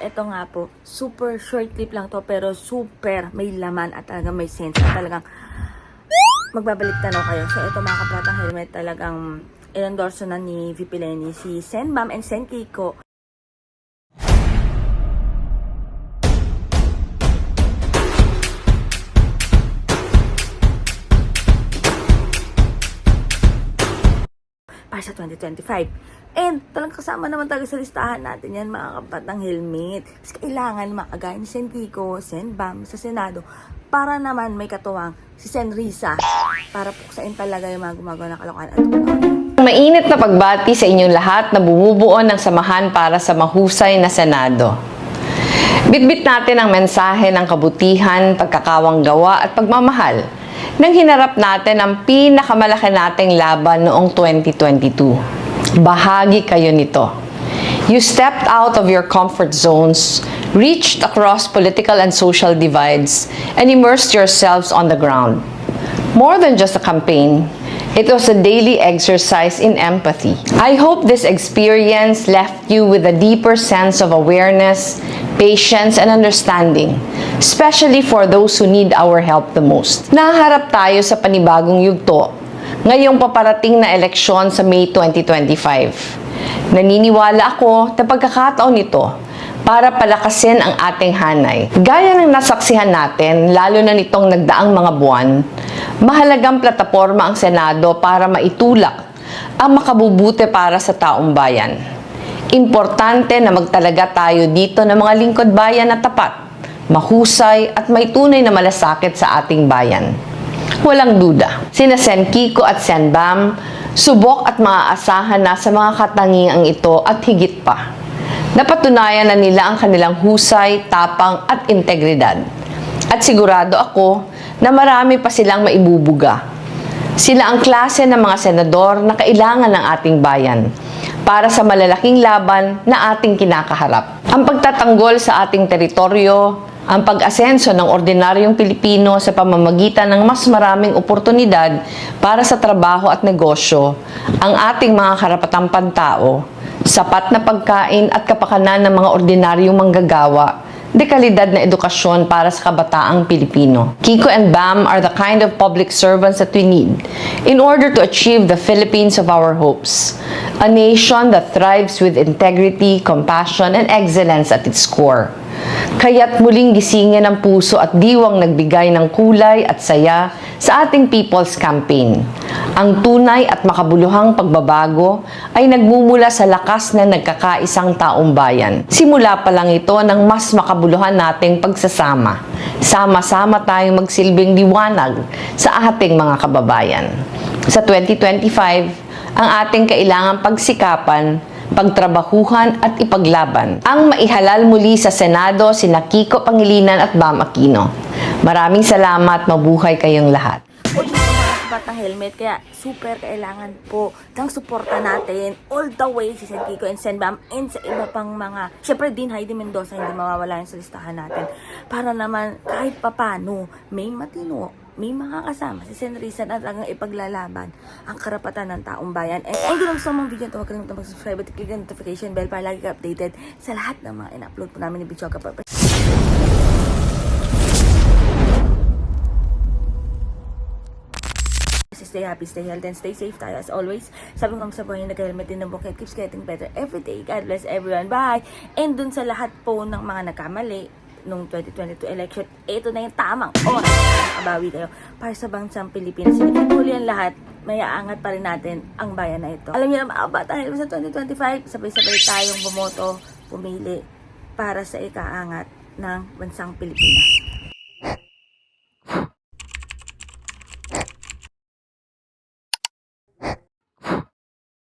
ito nga po, super short clip lang to, pero super may laman at talagang may sense. At talagang magbabalik tanaw kayo. So, ito mga kapatang helmet, talagang inendorso na ni VP Lenny si Sen Bam and Sen para sa 2025. And talagang kasama naman talaga sa listahan natin yan mga kapatang helmet. Kasi kailangan makagaya ni Sen Kiko, Sen Bam sa Senado para naman may katuwang si Sen Risa para puksain talaga yung mga gumagawa ng kalokohan at Mainit na pagbati sa inyong lahat na bumubuo ng samahan para sa mahusay na Senado. Bitbit natin ang mensahe ng kabutihan, pagkakawang gawa at pagmamahal nang hinarap natin ang pinakamalaki nating laban noong 2022. Bahagi kayo nito. You stepped out of your comfort zones, reached across political and social divides, and immersed yourselves on the ground. More than just a campaign, it was a daily exercise in empathy. I hope this experience left you with a deeper sense of awareness, patience, and understanding, especially for those who need our help the most. Naharap tayo sa panibagong yugto ngayong paparating na eleksyon sa May 2025. Naniniwala ako na pagkakataon nito para palakasin ang ating hanay. Gaya ng nasaksihan natin, lalo na nitong nagdaang mga buwan, mahalagang plataforma ang Senado para maitulak ang makabubuti para sa taong bayan. Importante na magtalaga tayo dito ng mga lingkod bayan na tapat, mahusay at may tunay na malasakit sa ating bayan. Walang duda, sina Sen Kiko at Sen Bam, subok at maaasahan na sa mga katangiang ito at higit pa. Napatunayan na nila ang kanilang husay, tapang at integridad. At sigurado ako na marami pa silang maibubuga. Sila ang klase ng mga senador na kailangan ng ating bayan para sa malalaking laban na ating kinakaharap. Ang pagtatanggol sa ating teritoryo, ang pag-asenso ng ordinaryong Pilipino sa pamamagitan ng mas maraming oportunidad para sa trabaho at negosyo, ang ating mga karapatang pantao, sapat na pagkain at kapakanan ng mga ordinaryong manggagawa, dekalidad na edukasyon para sa kabataang Pilipino. Kiko and Bam are the kind of public servants that we need in order to achieve the Philippines of our hopes, a nation that thrives with integrity, compassion, and excellence at its core. Kaya't muling gisingin ang puso at diwang nagbigay ng kulay at saya sa ating People's Campaign. Ang tunay at makabuluhang pagbabago ay nagmumula sa lakas na nagkakaisang taong bayan. Simula pa lang ito ng mas makabuluhan nating pagsasama. Sama-sama tayong magsilbing liwanag sa ating mga kababayan. Sa 2025, ang ating kailangang pagsikapan pagtrabahuhan at ipaglaban. Ang maihalal muli sa Senado sina Kiko Pangilinan at Bam Aquino. Maraming salamat, mabuhay kayong lahat. Kabatang helmet, kaya super kailangan po ng suporta natin all the way si Sen Kiko and Sen Bam and sa iba pang mga, syempre din Heidi Mendoza hindi mawawala yan sa listahan natin para naman kahit papano may matino may mga kasama si Sen Risa na talagang ipaglalaban ang karapatan ng taong bayan. And kung gusto mong video ito, huwag kalimutan mag-subscribe at click ang notification bell para lagi ka updated sa lahat ng mga in-upload po namin ni Bichoga Purpose. Stay happy, stay healthy, and stay safe tayo as always. Sabi ko sa buhay na nag-helmet din ng bukit keeps getting better every day. God bless everyone. Bye! And dun sa lahat po ng mga nagkamali nung 2022 election, ito na yung tamang oras makabawi kayo para sa bansang Pilipinas. Hindi po yan lahat, may aangat pa rin natin ang bayan na ito. Alam niyo na mga bata, sa 2025, sabay-sabay tayong bumoto, pumili para sa ikaangat ng bansang Pilipinas.